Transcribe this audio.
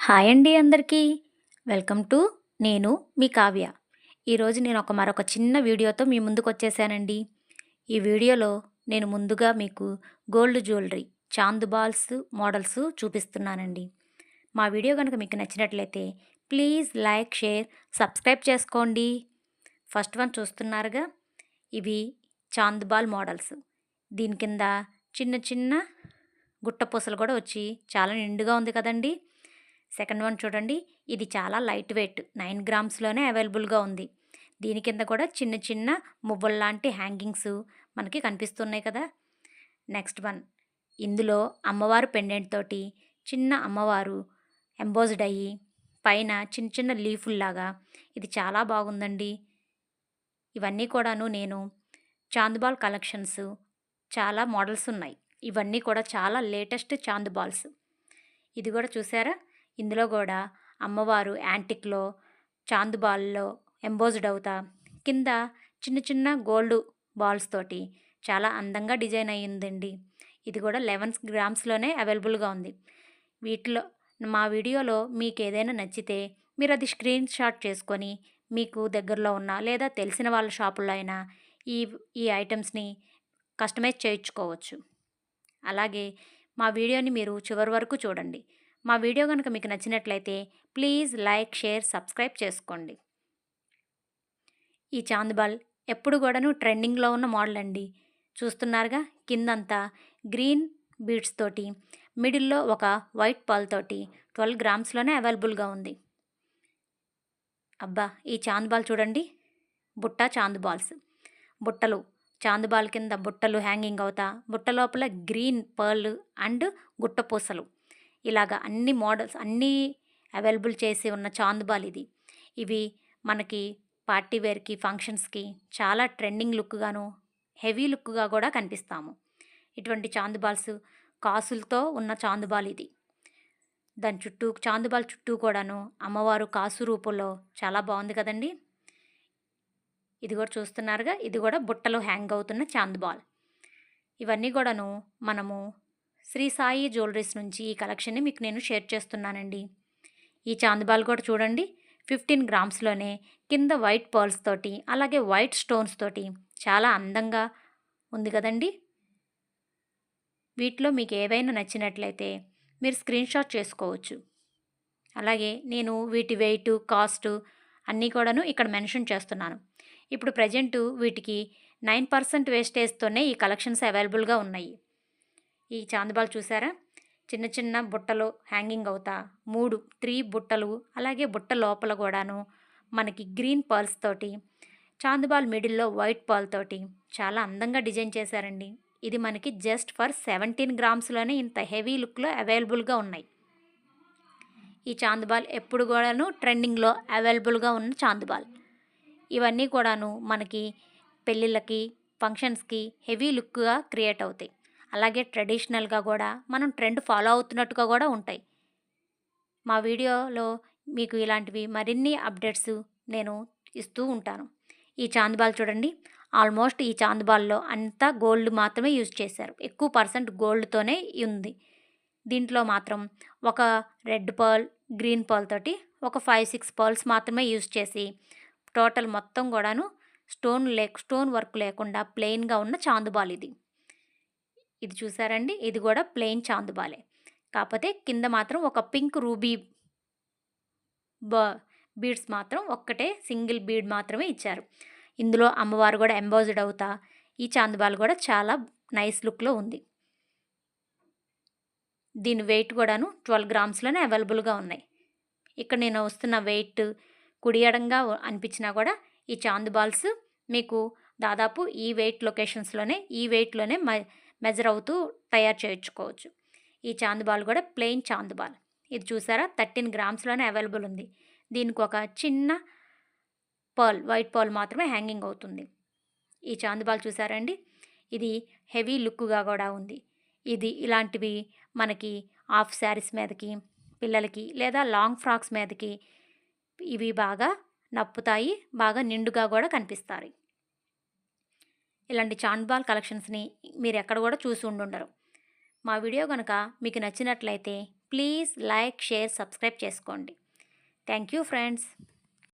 Hi అండి అందరికీ. Welcome to నేను మీ కావ్య. ఈరోజు నేను ఒక మరొక చిన్న వీడియోతో మీ ముందుకు వచ్చేసానండి ఈ వీడియోలో నేను ముందుగా మీకు gold jewellery chandbalis models చూపిస్తున్నానండి. మా వీడియో కనుక మీకు నచ్చినట్లయితే ప్లీజ్ లైక్ షేర్ సబ్స్క్రైబ్ చేసుకోండి. ఫస్ట్ వన్ చూస్తున్నారుగా. ఇవి చాంద్ బాల్ మోడల్స్. దీని కింద చిన్న చిన్న గుట్టపూసలు కూడా వచ్చి చాలా నిండుగా ఉంది కదండీ. సెకండ్ వన్ చూడండి. ఇది చాలా లైట్ వెయిట్. నైన్ గ్రామ్స్లోనే అవైలబుల్గా ఉంది. దీని కింద కూడా చిన్న చిన్న మువ్వల లాంటి హ్యాంగింగ్స్ మనకి కనిపిస్తున్నాయి కదా. Next one. ఇందులో అమ్మవారు పెండెంట్ తోటి చిన్న అమ్మవారు ఎంబోజ్డ్ అయ్యి పైన చిన్న చిన్న లీఫుల్లాగా ఇది చాలా బాగుందండి. ఇవన్నీ కూడాను నేను చాందుబాల్ కలెక్షన్స్ చాలా మోడల్స్ ఉన్నాయి ఇవన్నీ కూడా చాలా లేటెస్ట్ చాంద్ బాల్స్ ఇది కూడా చూసారా? ఇందులో కూడా అమ్మవారు యాంటిక్లో చాందుబాల్లో ఎంబోజ్డ్ అవుతా. కింద చిన్న చిన్న గోల్డ్ బాల్స్ తోటి చాలా అందంగా డిజైన్ అయ్యిందండి. ఇది కూడా లెవెన్ గ్రామ్స్లోనే అవైలబుల్గా ఉంది. వీటిలో మా వీడియోలో మీకు ఏదైనా నచ్చితే మీరు అది స్క్రీన్ షాట్ చేసుకొని మీకు దగ్గరలో ఉన్న లేదా తెలిసిన వాళ్ళ షాపుల్లో అయినా ఈ ఈ ఐటమ్స్ని కస్టమైజ్ చేయించుకోవచ్చు. అలాగే మా వీడియోని మీరు చివరి వరకు చూడండి. మా వీడియో కనుక మీకు నచ్చినట్లయితే ప్లీజ్ లైక్ షేర్ సబ్స్క్రైబ్ చేసుకోండి. ఈ చాంద్బాల్ ఎప్పుడు కూడాను ట్రెండింగ్లో ఉన్న మోడల్ అండి చూస్తున్నారుగా కిందంతా గ్రీన్ బీడ్స్ తోటి మిడిల్లో ఒక వైట్ పాల్ తోటి ట్వెల్వ్ గ్రామ్స్లోనే అవైలబుల్గా ఉంది. అబ్బా! ఈ చాంద్ బాల్ చూడండి. బుట్ట చాంద్ బాల్స్. బుట్టలు. చాంద్ బాల్ కింద బుట్టలు హ్యాంగింగ్ అవుతా బుట్ట లోపల గ్రీన్ పర్ల్ అండ్ గుట్ట పూసలు. ఇలాగ అన్ని మోడల్స్ అన్నీ అవైలబుల్ చేసి ఉన్న చాందుబాల్ ఇది. ఇవి మనకి పార్టీ వేర్కి ఫంక్షన్స్కి చాలా ట్రెండింగ్ లుక్గాను హెవీ లుక్గా కూడా కనిపిస్తాము. ఇటువంటి చాందుబాల్స్ కాసులతో ఉన్న చాందుబాల్ ఇది. దాని చుట్టూ చాందుబాల్ చుట్టూ కూడాను అమ్మవారు కాసు రూపంలో చాలా బాగుంది కదండి. ఇది కూడా చూస్తున్నారుగా ఇది కూడా బుట్టలో హ్యాంగ్ అవుతున్న చాందుబాల్. ఇవన్నీ కూడాను మనము శ్రీ సాయి జ్యువెలరీస్ నుంచి ఈ కలెక్షన్ని మీకు నేను షేర్ చేస్తున్నానండి. ఈ చాందిబాల్ కూడా చూడండి. ఫిఫ్టీన్ గ్రామ్స్లోనే కింద వైట్ పర్ల్స్ తోటి అలాగే వైట్ స్టోన్స్ తోటి చాలా అందంగా ఉంది కదండి. వీటిలో మీకు ఏవైనా నచ్చినట్లయితే మీరు స్క్రీన్ షాట్ చేసుకోవచ్చు. అలాగే నేను వీటి వెయిట్ కాస్ట్ అన్నీ కూడాను ఇక్కడ మెన్షన్ చేస్తున్నాను. ఇప్పుడు ప్రజెంట్ వీటికి నైన్ పర్సెంట్ వేస్టేజ్తోనే ఈ కలెక్షన్స్ అవైలబుల్గా ఉన్నాయి. ఈ చాందబాల్ చూసారా? చిన్న చిన్న బుట్టలు హ్యాంగింగ్ అవుతా. మూడు త్రీ బుట్టలు అలాగే బుట్ట లోపల కూడాను మనకి గ్రీన్ పర్ల్స్ తోటి చాందబాల్ మిడిల్లో వైట్ పర్ల్ తోటి చాలా అందంగా డిజైన్ చేశారండి. ఇది మనకి జస్ట్ ఫర్ సెవెంటీన్ గ్రామ్స్లోనే ఇంత హెవీ లుక్లో అవైలబుల్గా ఉన్నాయి. ఈ చాందబాల్ ఎప్పుడు కూడాను ట్రెండింగ్లో అవైలబుల్గా ఉన్న చాందబాల్. ఇవన్నీ కూడాను మనకి పెళ్ళిళ్ళకి ఫంక్షన్స్కి హెవీ లుక్గా క్రియేట్ అవుతాయి. అలాగే ట్రెడిషనల్గా కూడా మనం ట్రెండ్ ఫాలో అవుతున్నట్టుగా కూడా ఉంటాయి. మా వీడియోలో మీకు ఇలాంటివి మరిన్ని అప్డేట్స్ నేను ఇస్తూ ఉంటాను. ఈ చాందబాల్ చూడండి. ఆల్మోస్ట్ ఈ చాందబాల్లో అంతా గోల్డ్ మాత్రమే యూజ్ చేశారు. ఎక్కువ పర్సెంట్ గోల్డ్తోనే ఉంది. దీంట్లో మాత్రం ఒక రెడ్ పర్ల్ గ్రీన్ పర్ల్ తోటి ఒక ఫైవ్ సిక్స్ పర్ల్స్ మాత్రమే యూజ్ చేసి టోటల్ మొత్తం కూడాను స్టోన్ లే స్టోన్ వర్క్ లేకుండా ప్లెయిన్గా ఉన్న చాందుబాల్ ఇది. ఇది చూసారండి. ఇది కూడా ప్లెయిన్ చాందుబాలే కాకపోతే కింద మాత్రం ఒక పింక్ రూబీ బ బీడ్స్ మాత్రం ఒక్కటే సింగిల్ బీడ్ మాత్రమే ఇచ్చారు. ఇందులో అమ్మవారు కూడా ఎంబోజ్డ్ అవుతా ఈ చాందుబాలు కూడా చాలా నైస్ లుక్లో ఉంది. దీని వెయిట్ కూడాను ట్వెల్వ్ గ్రామ్స్లోనే అవైలబుల్గా ఉన్నాయి. ఇక్కడ నేను వస్తున్న వెయిట్ కుడియడంగా అనిపించినా కూడా ఈ చాంద్ బాల్స్ మీకు దాదాపు ఈ వెయిట్ లొకేషన్స్లోనే ఈ వెయిట్లోనే మెజర్ అవుతూ తయారు చేయించుకోవచ్చు. ఈ చాందుబాల్ కూడా ప్లెయిన్ చాందుబాల్. ఇది చూసారా? థర్టీన్ గ్రామ్స్లోనే అవైలబుల్ ఉంది. దీనికి ఒక చిన్న పర్ల్ వైట్ పర్ల్ మాత్రమే హ్యాంగింగ్ అవుతుంది. ఈ చాందుబాల్ చూసారండి ఇది హెవీ లుక్గా కూడా ఉంది. ఇది ఇలాంటివి మనకి హాఫ్ శారీస్ మీదకి పిల్లలకి లేదా లాంగ్ ఫ్రాక్స్ మీదకి ఇవి బాగా నప్పుతాయి బాగా నిండుగా కూడా కనిపిస్తాయి. ఇలాంటి చాండ్బాల్ కలెక్షన్స్ని మీరు ఎక్కడ కూడా చూసి ఉండుండరు. మా వీడియో కనుక మీకు నచ్చినట్లయితే ప్లీజ్ లైక్ షేర్ సబ్స్క్రైబ్ చేసుకోండి. Thank you friends.